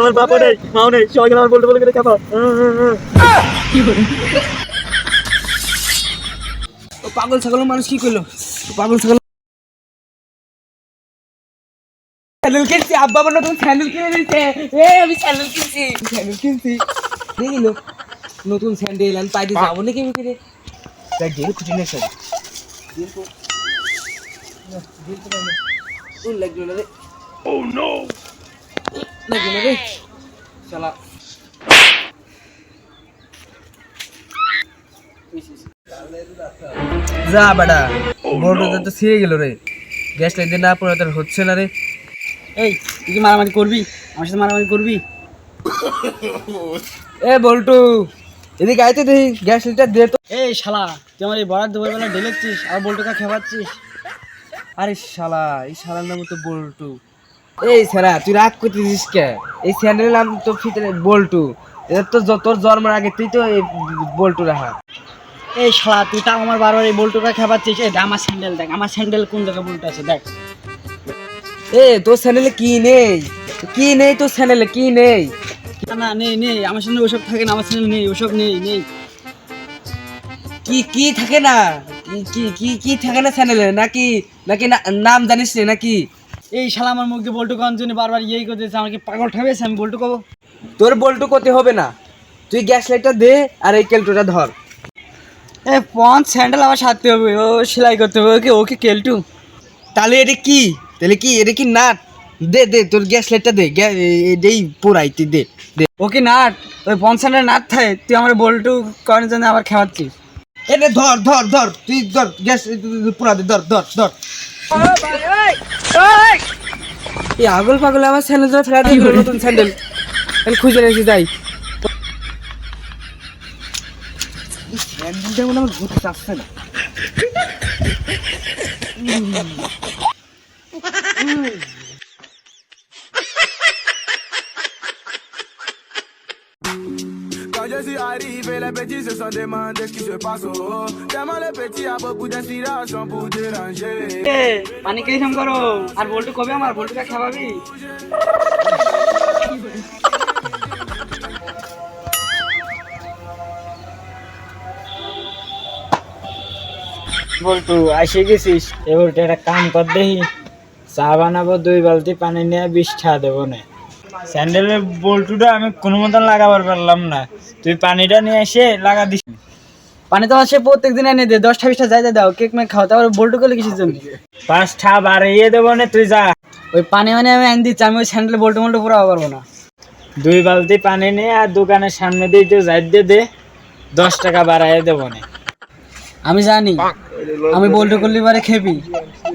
আমার বাবা নেই মাও নেই সবাই আমার বলতে বলে করে খাব। পাগল ছাগল মানুষ কি করল? পাগল ছাগল স্যান্ডেল কিনছি আব্বা আমার নতুন স্যান্ডেল কিনে দিয়েছে। এ আমি স্যান্ডেল কিনছি। স্যান্ডেল কিনছি। দেখিল নতুন স্যান্ডেল আমি পাই দিয়ে যাব নাকি আমি লাগল না রে ও নো। লাগল না রে শালা। যা বেটা বড়টা তো ছিঁড়ে গেল রে। গ্যাস লাইতে না পড়ে তোর হচ্ছে না রে। এই তুই কি মারামারি করবি? আমার সাথে মারামারি করবি? এ বল্টু এদিকে আইতে দেখি গ্যাস লিটার দে তো। এই শালা তুই আমার এই বরাদ দুপুরবেলা ঢেলেছিস আর বল্টুকা খেপাচ্ছিস। আরে শালা এই শালার নাম তো বল্টু। এই স্যারা তুই রাগ করতেছিস কে? এই স্যান্ডেল নাম তো ফিতে বল্টু। এটা তো তোর জন্মের আগে তুই তো এই বল্টু রাখা এই শালা তুই তাও আমার বারবার এই বল্টুটা খাবাচ্ছিস এই আমার স্যান্ডেল দেখ আমার স্যান্ডেল কোন জায়গায় বল্টু আছে দেখ। এ তোর স্যান্ডেলে কি নেই? কি নেই তোর স্যান্ডেলে? কি নেই? না, নেই নেই আমার স্যান্ডেল ওসব থাকে না আমার স্যান্ডেল নেই ওসব নেই নেই। কি কি থাকে না? কি কি কি কি থাকে না স্যান্ডেলে? নাকি নাকি নাম জানিস নাকি? এই শালা আমার মুখ দিয়ে বল্টু কারণ জন্য বারবার ইয়েই করতেছে আমাকে পাগল ঠাবেছে আমি বল্টু কব তোর বল্টু করতে হবে না। তুই গ্যাস লাইটটা দে আর এই কেলটুটা ধর। এ পঞ্চ স্যান্ডেল আবার সারতে হবে ও সেলাই করতে হবে ওকে ওকে কেলটু। তাহলে এটা কি? তাহলে কি এটা কি নাট? দে দে তোর গ্যাস লাইটটা দে এটাই পোড়াই তুই দে দে। ওকে নাট ওই পঞ্চ স্যান্ডেল নাট থাকে তুই আমার বল্টু করার জন্য আবার খাওয়াচ্ছিস এটা ধর ধর ধর তুই ধর গ্যাস পোড়া দে ধর ধর ধর। এই আগল পাগল আমার স্যান্ডেলটা ফেলা দিয়ে নতুন স্যান্ডেল আমি খুঁজে নিয়েছি যাই। স্যান্ডেলটা মনে আমার ঘুরতে চাচ্ছে না। suis arrivé, les petits se sont demandé ce qui se passe. Oh, tellement les petits a beaucoup d'inspiration pour déranger. পানি কে হিসাম করো আর বল্টু কবে আমার বল্টুটা খাওয়াবি বল্টু আসে গেছিস এবার একটা কাম কর দেখি চা বানাবো দুই বালতি পানি নিয়ে বিষ ঠা দেবো না স্যান্ডেলের বল্টুটা আমি কোনো মতন লাগাবার পারলাম না। তুই পানিটা নিয়ে এসে লাগা দিস। পানি তো সে প্রত্যেক দিন এনে দে দশটা বিশটা যাইতে দাও কেক মেক খাও তারপর বল্টু করলে কিসের জন্য? পাঁচ ঠা বাড়িয়ে দেবো না তুই যা। ওই পানি মানে আমি আনি দিচ্ছি আমি ওই স্যান্ডেল বল্টু মল্টু পুরাবো পারব না। দুই বালতি পানি নিয়ে আর দোকানের সামনে দিয়ে একটু যাই দিয়ে দে দশ টাকা বাড়াইয়ে দেবো না। আমি জানি। আমি বল্টু করলে এবারে খেপি।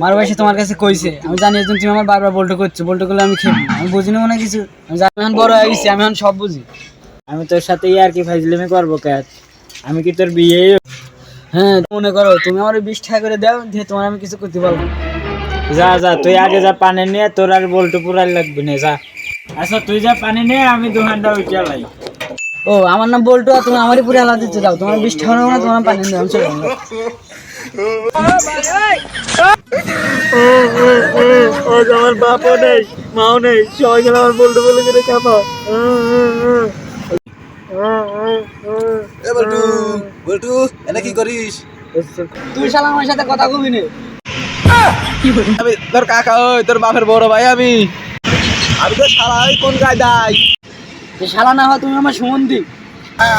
মার বয়সে তোমার কাছে কইছে। আমি জানি একজন তুমি আমার বারবার বল্টু করছ। বল্টু করলে আমি খেপি। আমি বুঝি না মনে হয় কিছু। আমি জানি এখন বড় হয়ে গেছি আমি এখন সব বুঝি। আমি তোর সাথে আর কি ফাইজলামি করব কাজ আমি কি তোর বিয়ে হ্যাঁ মনে করো তুমি আমার বিশ টাকা করে দাও দিয়ে তোমার আমি কিছু করতে পারব না। যা যা তুই আগে যা পানি নিয়ে তোর আর বল্টু পুরাই লাগবে না যা। আচ্ছা তুই যা পানি নিয়ে আমি দোকানটা উঠে লাই। ও আমার নাম বল্টু তুমি আমারই পুরো আলাদা দিতে দাও। তোমার বিশ টাকা নেব না তোমার পানি আমি চলে। আমার বাপও নেই মাও নেই সবাই গেলে আমার বলতে বলে করে এ বল্টু বল্টু এটা কি করিস? তুই শালা আমার সাথে কথা কবি নে। আমি তোর কাকা ওই তোর বাপের বড় ভাই আমি। আমি তো সারা ওই কোন গায়ে দাই? যে শালা না হয় তুমি আমার সুমন্দি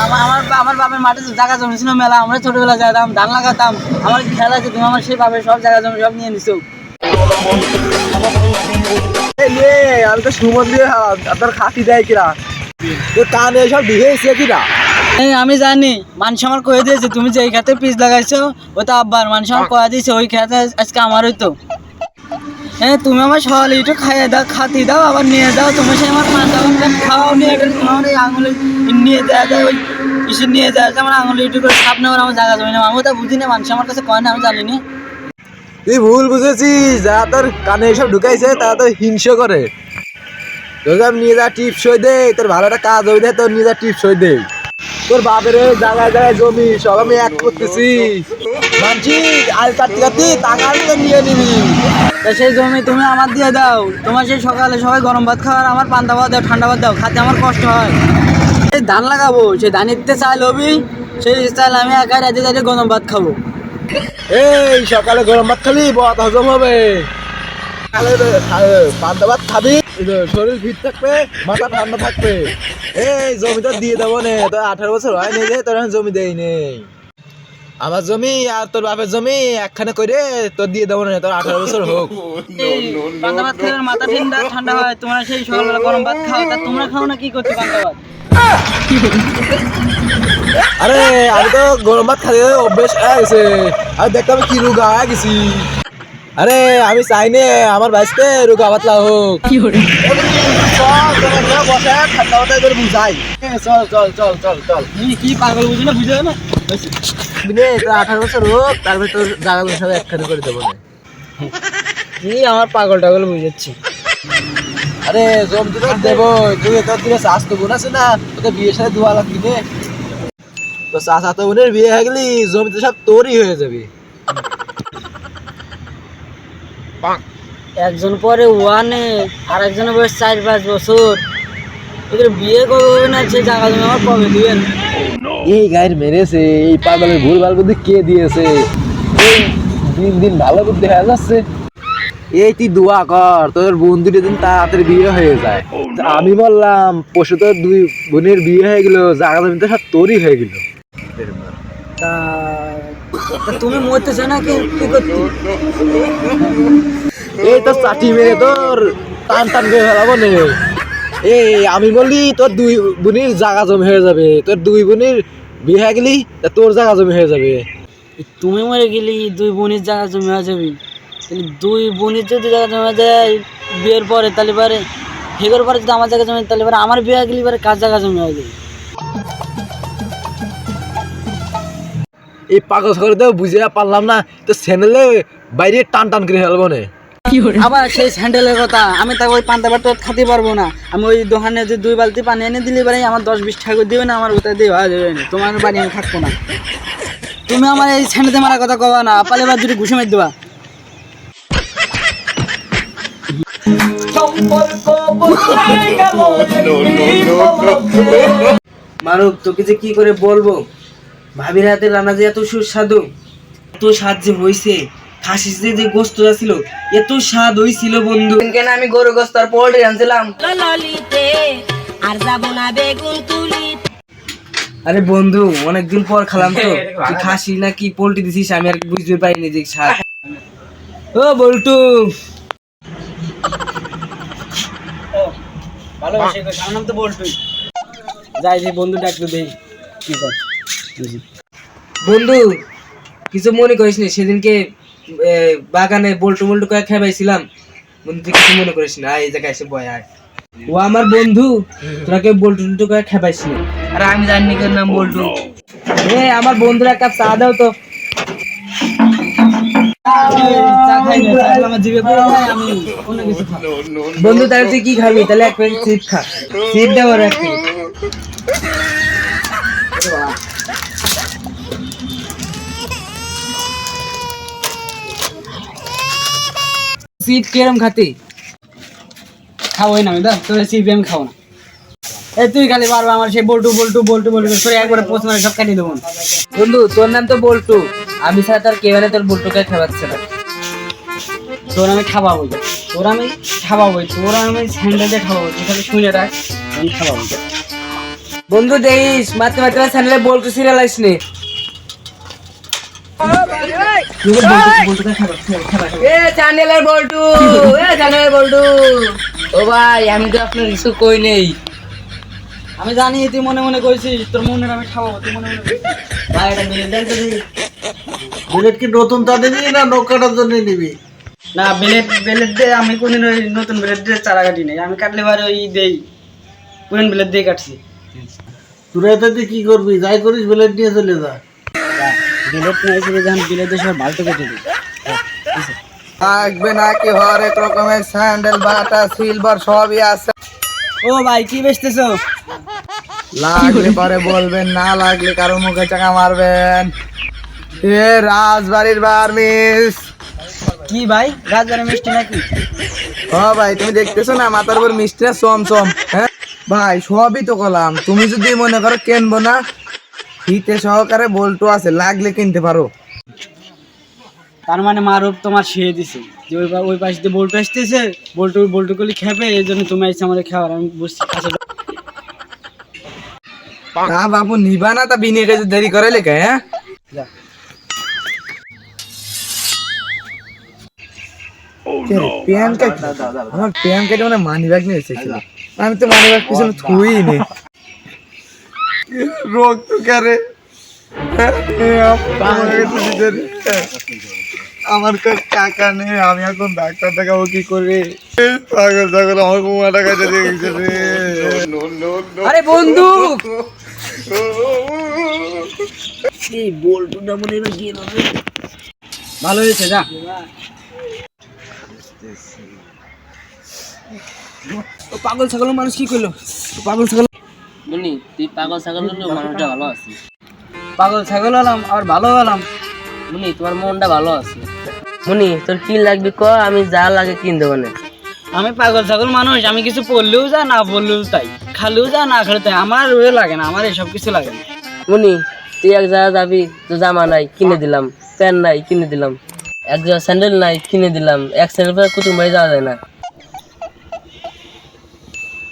আমার আমার আমার বাপের মাঠে তো জায়গা জমি ছিল মেলা আমরা ছোটবেলা যেতাম ধান লাগাতাম। আমার খেলা আছে? তুমি আমার সেই বাপের সব জায়গা জমি সব নিয়ে নিছো। আমি তো সুমন দিয়ে আপনার খাসি দেয় কিরা তোর কানে এসব দিয়েছে কিনা? এই আমি জানি মানুষ আমার কয়ে দিয়েছে তুমি যে এই খেতে পিস লাগাইছো ও তো আব্বার মানুষ আমার কয়ে দিয়েছে ওই খেতে আজকে আমারই তো হ্যাঁ তুমি আমার সকালে একটু খাইয়ে দাও খাতি দাও, আবার নিয়ে যাও। তুমি সে আমার পাঁচ টাকা খাওয়াও নিয়ে তোমার এই আঙুলে নিয়ে দেওয়া যায়, ওই ইসে নিয়ে দেওয়া যায়, আমার আঙুলে একটু করে সাপ নেওয়ার আমার জায়গা জমি না আমি তো বুঝি না, মানুষ আমার কাছে কয় না, আমি জানি না। তুই ভুল বুঝেছিস, যারা তোর কানে এসব ঢুকাইছে, তারা তো হিংসা করে। তোকে আমি নিয়ে যা টিপস হয়ে দে তোর ভালো একটা কাজ হয়ে দে তোর নিয়ে যা টিপস হয়ে দে তোর বাপের জায়গায় জায়গায় জমি সব আমি এক করতেছি। মানছি আল কাটতে কাটতে টাকা নিয়ে নিবি। তা সেই জমি তুমি আমার দিয়ে দাও। তোমার সেই সকালে সবাই গরম ভাত খাওয়ার আমার পান্তা ভাত দাও ঠান্ডা ভাত দাও খাতে আমার কষ্ট হয়। এই ধান লাগাবো সেই ধান ইতে চাল হবি সেই চাল আমি একা রাতে রাতে গরম ভাত খাব। এই সকালে গরম ভাত খালি বত হজম হবে। পান্তা ভাত খাবি শরীর ফিট থাকবে মাথা ঠান্ডা থাকবে। এই জমিটা দিয়ে দেবো নে তোর আঠারো বছর হয় নি রে তোর জমি দেই নেই। আমার জমি আর তোর বাপের জমি একখানে করে তোর দিয়ে দেবো না তোর আঠারো বছর হোক। পান্তা ভাত খেলে মাথা ঠান্ডা ঠান্ডা হয় তোমরা সেই সকালবেলা গরম ভাত খাও তা তোমরা খাও না কি করতে পান্তা ভাত? আরে আমি তো গরম ভাত খাই অভ্যেস হয়ে গেছে। আর দেখতে আমি কি রোগা হয়ে গেছি। আরে আমি চাই নে আমার বাইসতে রোগা পাতলা হোক। মাথায় করে বুঝাই। চল চল চল চল কি পাগল বুঝি না বুঝে না নে, তোর আঠারো বছর হোক তারপরে তোর একখানে করে দেবো না। কি আমার পাগল টাগল বুঝাচ্ছি? আরে জমি তো দেবো তুই তোর দিকে চাষ তো বোন আছে না তোকে বিয়ে সাথে দোয়া লাগবি নে। তো চাষা তো বোনের বিয়ে হয়ে গেলি জমি তো সব তোরই হয়ে যাবে। একজন পরে ওয়ানে আর একজনের বয়স চার পাঁচ বছর। এদের বিয়ে করবে না সে জায়গা জমি আমার কবে দিবেন? এই গায়ের মেরেছে এই পাগলের ভুল ভালো বুদ্ধি কে দিয়েছে? দিন দিন ভালো বুদ্ধি হয়ে যাচ্ছে। এই তুই দোয়া কর তোর বন্ধু দিন তাড়াতাড়ি বিয়ে হয়ে যায়। আমি বললাম পশু তোর দুই বোনের বিয়ে হয়ে গেল জায়গা জমি তো সব তোরই হয়ে গেল। তা তুমি মরতেছো না কি কি করতে? এই তোর চাটি মেরে তোর টান টান করে ফেলাবো নে। এই আমি বললি তোর দুই বোনের জাগা জমি হয়ে যাবে। তোর দুই বোনের বিয়ে হয়ে গেলি তা তোর জায়গা জমি হয়ে যাবে। তুমি মরে গেলি দুই বোনের জায়গা জমি হয়ে যাবে। তাহলে দুই বোনের যদি জায়গা জমি হয়ে যায় বিয়ের পরে তাহলে পরে হেগর পরে যদি আমার জায়গা জমি তাহলে পরে আমার বিয়ে গেলি গেলে পরে কার জায়গা জমি হয়ে যাবে এই পাগল সাগর তো বুঝে পারলাম না। তো স্যান্ডেলে বাইরে টান টান করে ফেলব না। আবার সেই স্যান্ডেলের কথা। আমি তাকে ওই পান্তা ভাত খাতে পারব না। আমি ওই দোকানে যে দুই বালতি পানি এনে দিলে পারে আমার দশ বিশ ঠাকুর দিবে না আমার ওটা দিয়ে হওয়া যাবে না। তোমার বাড়ি আমি থাকব না। তুমি আমার এই স্যান্ডেতে মারা কথা কবা না। পালে এবার দুটো ঘুষে মেরে দেবা। মারুক তোকে যে কি করে বলব? ভাবির হাতে রান্না যে এত সুস্বাদু এত স্বাদ যে হয়েছে খাসির যে যে গোস্তটা ছিল এত স্বাদ হয়েছিল বন্ধু। কেন আমি গরু গোস্ত আর পোল্ট্রি আনছিলাম। আর যাব না বেগুন তুলিতে। আরে বন্ধু অনেকদিন পর খালাম তো। তুই খাসি না কি পোল্ট্রি দিছিস আমি আর বুঝতে পারিনি যে স্বাদ। ও বল্টু। ভালোবাসি আমার নাম তো বল্টু যাই যে বন্ধু ডাকতে দেই। কি কর? বন্ধু কিছু মনে করিস না সেদিনকে বাগানে বল্টু বল্টু করে খেবাইছিলাম। বন্ধু তুই কিছু মনে করিস না? এই জায়গায় এসে বয় আয়। ও আমার বন্ধু তোরা কেউ বল্টু টুল্টু করে না? আরে আমি জানি কেন নাম বল্টু। এ আমার বন্ধুরা এক কাপ চা দাও তো। বন্ধু তাহলে তুই কি খাবি? তাহলে এক প্লেট চিপ খা। চিপ দাও আর এক চিপ কিরম খাতি? খাবোই না দা, তোর চিপ আমি খাব না। এই তুই খালি বারবার আমার সেই বল্টু বল্টু বল্টু বল্টু করে একবারে পোস্ট মারে সব কাটিয়ে দেবো। বন্ধু, তোর নাম তো বল্টু। আমি ছাড়া তোর কেউ তোর বল্টুকে খাওয়াচ্ছে না। তোর আমি খাওয়াবো। তোর আমি খাওয়াবো তোর আমি স্যান্ডেল দিয়ে খাওয়াবো তুই খালি শুনে রাখ, আমি খাওয়াবো। বন্ধু, দেখিস মাত্র মাত্র স্যান্ডেলে বল্টু সিরিয়াল আসনি। এ চ্যানেলের বল্টু এ চ্যানেলের বল্টু। ও ভাই আমি তো আপনার কিছু কই নেই। আমি জানি তুই মনে মনে তোর আমি খাওয়াবো তুই মনে মনে ভাই এটা বিলেট দেন তো বুলেট কি নতুন তা দিবি না নৌকাটার জন্য নিবি না বিলেট বিলেট দিয়ে আমি কোনদিন ওই নতুন বিলেট দিয়ে চারা কাটি নাই। আমি কাটলে বারে ওই দেই। পুরান বিলেট দিয়ে কাটছি। এতে কি করবি? যাই করিস বুলেট নিয়ে চলে যা। বিলেট না হিসেবে যখন বিলেট সব ভালো কেটে দিই। থাকবে নাকি হরেক রকমের স্যান্ডেল বাটা সিলভার সবই আছে। ও ভাই কি বেচতেছো? লাগলে পরে বলবেন না লাগলে কারও মুখে চাকা মারবেন। এ রাজবাড়ির বার্মিস। কি ভাই রাজবাড়ি মিষ্টি নাকি? ও ভাই তুমি দেখতেছো না মাথার উপর মিষ্টি না চম চম হ্যাঁ? ভাই সবই তো করলাম তুমি যদি মনে করো কিনবো না ফিতে সহকারে বল্টু আছে লাগলে কিনতে পারো। তার মানে মারুপ তোমার শিয়ে দিছে। যে ওই ওই পাশ দিয়ে বল্টু আসতেছে বল্টু বল্টু করলে খেপে এই জন্য তুমি আইসে আমাদের খাবার আমি বুঝছি তা বাবু নিবা না তা বিনিয়ে গেছে দেরি করে লেখা হ্যাঁ? প্যান আমার প্যান মানে মানি ব্যাগ নিয়ে এসেছিল। আমি তো মানি ব্যাগ পিছনে থুই নি রোগ তো করে। আমার কাছে টাকা নেই আমি এখন ডাক্তার দেখাবো কি করে? পাগল পাগল আমার বৌমা টাকা দিয়ে গেছে রে। আরে বন্ধু! ভালো হয়েছে যা। পাগল ছাগল মানুষ কি করল? পাগল ছাগল মুনি তুই পাগল ছাগল হলেও মানুষটা ভালো আছে পাগল ছাগল হলাম আর ভালো হলাম। মুনি তোমার মনটা ভালো আছে। মুনি তোর কি লাগবে ক? আমি যা লাগে কিন দেবো না। আমি পাগল ছাগল মানুষ আমি কিছু পড়লেও যা না পড়লেও তাই। খালেও যা না খেলে তাই। আমার ওয়ে লাগে না আমার এসব কিছু লাগে না। মুনি তুই এক জায়গা যাবি তো জামা নাই কিনে দিলাম। প্যান্ট নাই কিনে দিলাম। এক জায়গা স্যান্ডেল নাই কিনে দিলাম। এক স্যান্ডেল পরে কুতুব যাওয়া যায় না।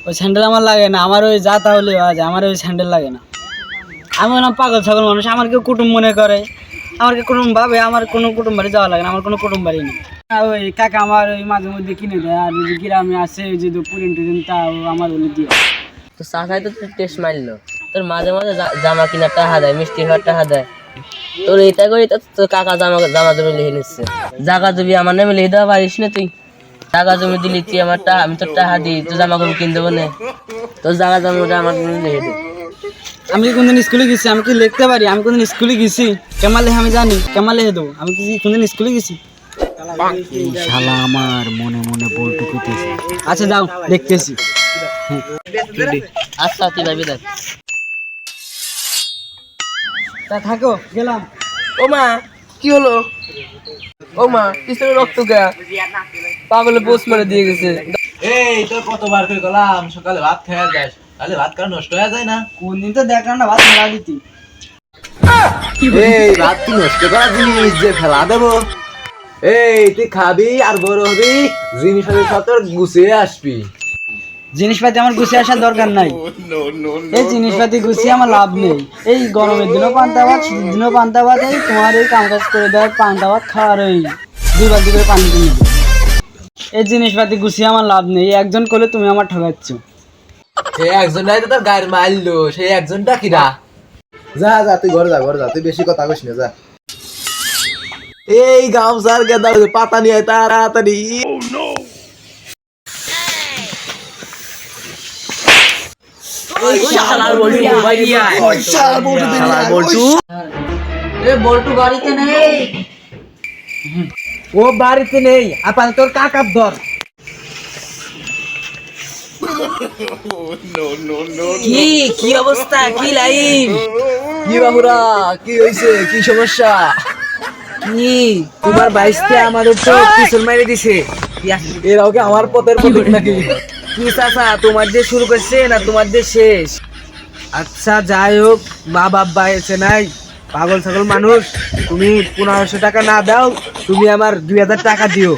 ওই স্যান্ডেল আমার লাগে না, আমার ওই যা তাহলে যায়, আমার ওই স্যান্ডেল লাগে না। আমি না পাগল ছাগল মানুষ, আমার কেউ কুটুম মনে করে। আমার কেউ কুটুম ভাবে, আমার কোনো কুটুম বাড়ি যাওয়া লাগে না, আমার কোনো কুটুম বাড়ি নেই। ওই কাকা আমার ওই মাঝে মধ্যে কিনে দেয়, আর যদি গ্রামে আসে ওই যদি পুরিন টুরিন তা আমার বলে দিয়ে। তো চাচাই তো তোর টেস্ট মারলো তোর মাঝে মাঝে জামা কিনা টাকা দেয়, মিষ্টি খাওয়ার টাকা দেয়। তোর এটা করে তো কাকা জামা জামা জমি লিখে নিচ্ছে। জাগা জমি আমার নামে লিখে দেওয়া পারিস না তুই? টাকা জমি দিলি তুই আমার টাকা আমি তোর টাকা দিই তোর জামা কাপড় কিনে দেবো না তোর জাগা জমিটা আমার লিখে দে। আমি কি কোনদিন স্কুলে গেছি? আমি কি লিখতে পারি? আমি কোনদিন স্কুলে গেছি? কেমন লেখে আমি জানি? কেমন লিখে দেবো? আমি কি কোনদিন স্কুলে গেছি? শালা আমার মনে মনে বলটু কুতেছে আচ্ছা যাও দেখতেছি। আচ্ছা তুই ভাবি দেখ। তা থাকো গেলাম। ও মা কি হলো? ও মা পিছনে রক্ত গা। পাগলে পোস্ট মারে দিয়ে গেছে। এই তোর কতবার করে গেলাম? সকালে ভাত খাওয়া যাস। তাহলে ভাত খাওয়া নষ্ট হয়ে যায় না? কোনদিন তো দেখলাম না ভাত মেলা দিতি। এই ভাত তুই নষ্ট করা জিনিস যে ফেলা দেবো? এই তুই খাবি আর বড় হবি জিনিস হবে সব তোর গুছিয়ে আসবি। জিনিসপাতি আমার গুছিয়ে আসার দরকার নাই। এই জিনিসপাতি গুছিয়ে আমার লাভ নেই। এই গরমের দিনও পান্তা ভাত শীতের দিনও পান্তা ভাত এই তোমার এই কাম কাজ করে দেয় পান্তা ভাত খাওয়ার ওই দুই বালতি করে পানি কিনে দিই। এই জিনিসপাতি গুছিয়ে আমার লাভ নেই। একজন করলে তুমি আমার ঠকাচ্ছ। সে একজনটাই তো তোর গায়ের মারলো সেই একজনটা কিরা? যা যা তুই ঘরে যা ঘরে যা তুই বেশি কথা কইস না যা। এই গামছার গেদা পাতা নিয়ে আয় তাড়াতাড়ি। এ বল্টু বাড়িতে নেই। ও বাড়িতে নেই আপাতত তোর কাকার ধর কি কি অবস্থা? কি লাইন? কি বাবুরা কি হইছে? কি সমস্যা? কি তোমার বাইশতে আমার উপর পিছন মারি দিছে। এরাও কি আমার পথের প্রতীক নাকি? কি চাচা তোমার যে শুরু করছে না তোমার যে শেষ? আচ্ছা যাই হোক মা বাপ বাইছে নাই। পাগল ছাগল মানুষ তুমি পনেরোশো টাকা না দাও তুমি আমার দুই হাজার টাকা দিও।